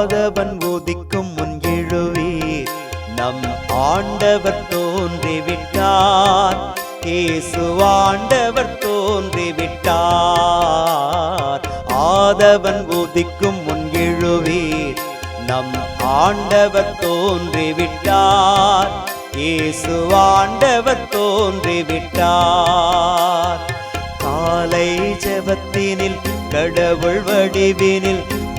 ஆதவன் உதிக்கும் முன் எழுவீர். நம் ஆண்டவர் தோன்றிவிட்டார். இயேசு ஆண்டவர் தோன்றிவிட்டார். ஆதவன் உதிக்கும் முன் எழுவீர். நம் ஆண்டவர் தோன்றிவிட்டார். இயேசு ஆண்டவர் தோன்றிவிட்டார். காலை ஜபத்தினில் கடவுள் வடிவினில்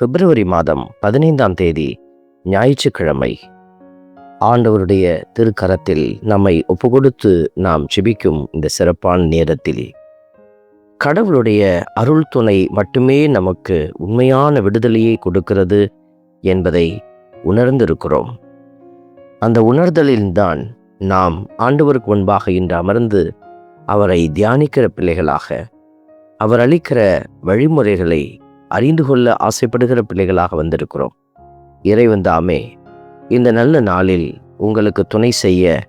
பிப்ரவரி மாதம் பதினைந்தாம் தேதி ஞாயிற்றுக்கிழமை. ஆண்டவருடைய திருக்கரத்தில் நம்மை ஒப்புக்கொடுத்து நாம் ஜெபிக்கும் இந்த சிறப்பான நேரத்தில் கடவுளுடைய அருள் துணை மட்டுமே நமக்கு உண்மையான விடுதலையை கொடுக்கிறது என்பதை உணர்ந்திருக்கிறோம். அந்த உணர்தலில்தான் நாம் ஆண்டவருக்கு முன்பாக இன்று அமர்ந்து அவரை தியானிக்கிற பிள்ளைகளாக அவர் அளிக்கிற வழிமுறைகளை அறிந்து கொள்ள ஆசைப்படுகிற பிள்ளைகளாக வந்திருக்கிறோம். இறைவன் தாமே இந்த நல்ல நாளில் உங்களுக்கு துணை செய்ய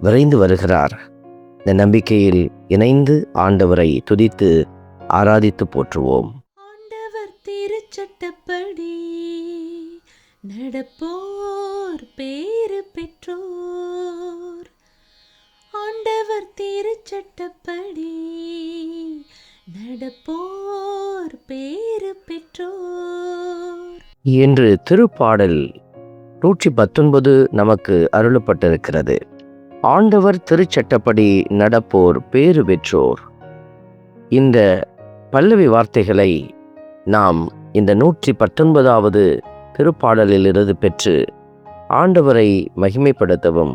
விரைந்து வருகிறார். இந்த நம்பிக்கையில் இணைந்து ஆண்டவரை துதித்து ஆராதித்து போற்றுவோம். ஆண்டவர் திருச்சட்டப்படி நடப்போர் பேரு பெற்றோர். ஆண்டவர் திருச்சட்டப்படி நடப்போர் பேறு பெற்றோர். என்று திருப்பாடல் நூற்றி பத்தொன்பது நமக்கு அருளப்பட்டிருக்கிறது. ஆண்டவர் திருச்சட்டப்படி நடப்போர் பேறு பெற்றோர். இந்த பல்லவி வார்த்தைகளை நாம் இந்த நூற்றி பத்தொன்பதாவது திருப்பாடலிலிருந்து பெற்று ஆண்டவரை மகிமைப்படுத்தவும்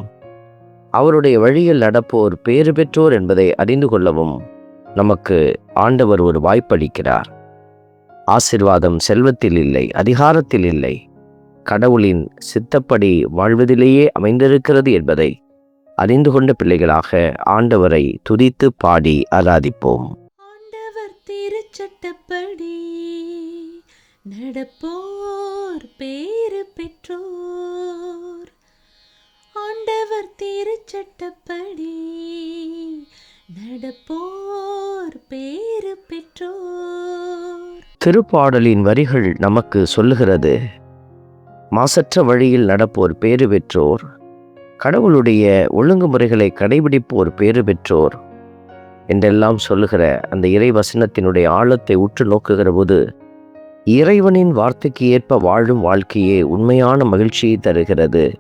அவருடைய வழியில் நடப்போர் பேறு பெற்றோர் என்பதை அறிந்து கொள்ளவும் நமக்கு ஆண்டவர் ஒரு வாய்ப்பளிக்கிறார். ஆசிர்வாதம் செல்வத்தில் இல்லை அதிகாரத்தில் இல்லை. கடவுளின் சித்தப்படி வாழ்வதிலேயே அமைந்திருக்கிறது என்பதை அறிந்து கொண்ட பிள்ளைகளாக ஆண்டவரை துதித்து பாடி ஆராதிப்போம். ஆண்டவர் திருச்சட்டப்படி நடப்போர் பேரு பெற்றோர். ஆண்டவர் திருச்சட்டப்படி நடப்போர் பேரு பெற்றோர். திருப்பாடலின் வரிகள் நமக்கு சொல்லுகிறது மாசற்ற வழியில் நடப்போர் பேறு பெற்றோர் கடவுளுடைய ஒழுங்குமுறைகளை கடைபிடிப்போர் பேறு பெற்றோர் என்றெல்லாம் சொல்லுகிற அந்த இறை வசனத்தினுடைய ஆழத்தை உற்று நோக்குகிற போது இறைவனின் வார்த்தைக்கு ஏற்ப வாழும் வாழ்க்கையே உண்மையான மகிழ்ச்சியை தருகிறது.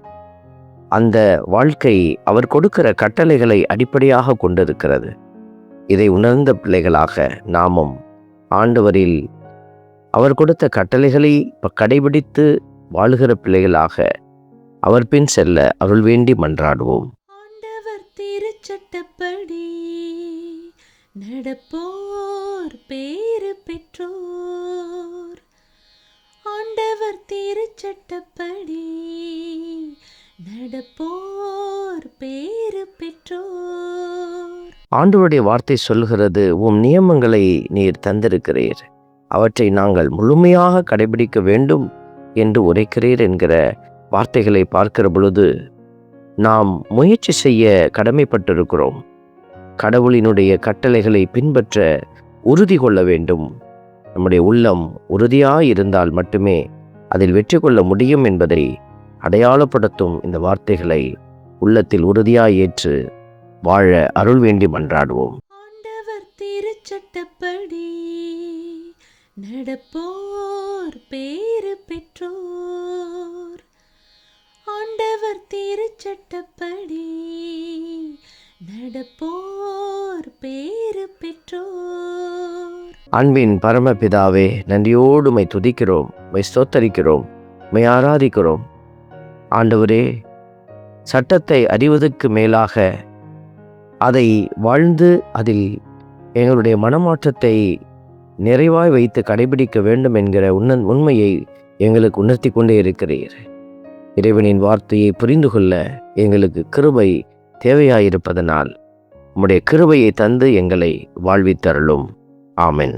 அந்த வாழ்க்கை அவர் கொடுக்கிற கட்டளைகளை அடிப்படையாக கொண்டிருக்கிறது. இதை உணர்ந்த பிள்ளைகளாக நாமும் ஆண்டவரில் அவர் கொடுத்த கட்டளைகளை கடைபிடித்து வாழுகிற பிள்ளைகளாக அவர் பின் செல்ல அருள் வேண்டி மன்றாடுவோம். ஆண்டவர் திருச்சட்டப்படி நடப்போர் பேரு பெற்றோர். ஆண்டவர் திருச்சட்டப்படி நடப்போர் பேரு பெற்றோர். ஆண்டவருடைய வார்த்தை சொல்கிறது உம் நியமங்களை நீர் தந்திருக்கிறீர். அவற்றை நாங்கள் முழுமையாக கடைபிடிக்க வேண்டும் என்று உரைக்கிறீர் என்கிற வார்த்தைகளை பார்க்கிற பொழுது நாம் முயற்சி செய்ய கடமைப்பட்டிருக்கிறோம். கடவுளினுடைய கட்டளைகளை பின்பற்ற உறுதி கொள்ள வேண்டும். நம்முடைய உள்ளம் உறுதியாக இருந்தால் மட்டுமே அதில் வெற்றி கொள்ள முடியும் என்பதை அடையாளப்படுத்தும் இந்த வார்த்தைகளை உள்ளத்தில் உறுதியாய் ஏற்று வாழ அருள் வேண்டி மன்றாடுவோம். திருச்சட்டப்படி நடப்போர் பேறு பெற்றோர். ஆண்டவர் திருச்சட்டப்படி நடப்போர் பேறு பெற்றோர். அன்பின் பரமபிதாவே நன்றியோடு மை துதிக்கிறோம் மை ஸ்தோத்தரிக்கிறோம் மை ஆராதிக்கிறோம். ஆண்டவரே சட்டத்தை அறிவதற்கு மேலாக அதை வாழ்ந்து அதில் எங்களுடைய மனமாற்றத்தை நிறைவாய் வைத்து கடைபிடிக்க வேண்டும் என்கிற உன்ன உண்மையை எங்களுக்கு உணர்த்தி கொண்டே இருக்கிறீர். இறைவனின் வார்த்தையை புரிந்து கொள்ள எங்களுக்கு கிருபை தேவையாயிருப்பதனால் உம்முடைய கிருபையை தந்து எங்களை வாழ்வித்தருளும். ஆமென்.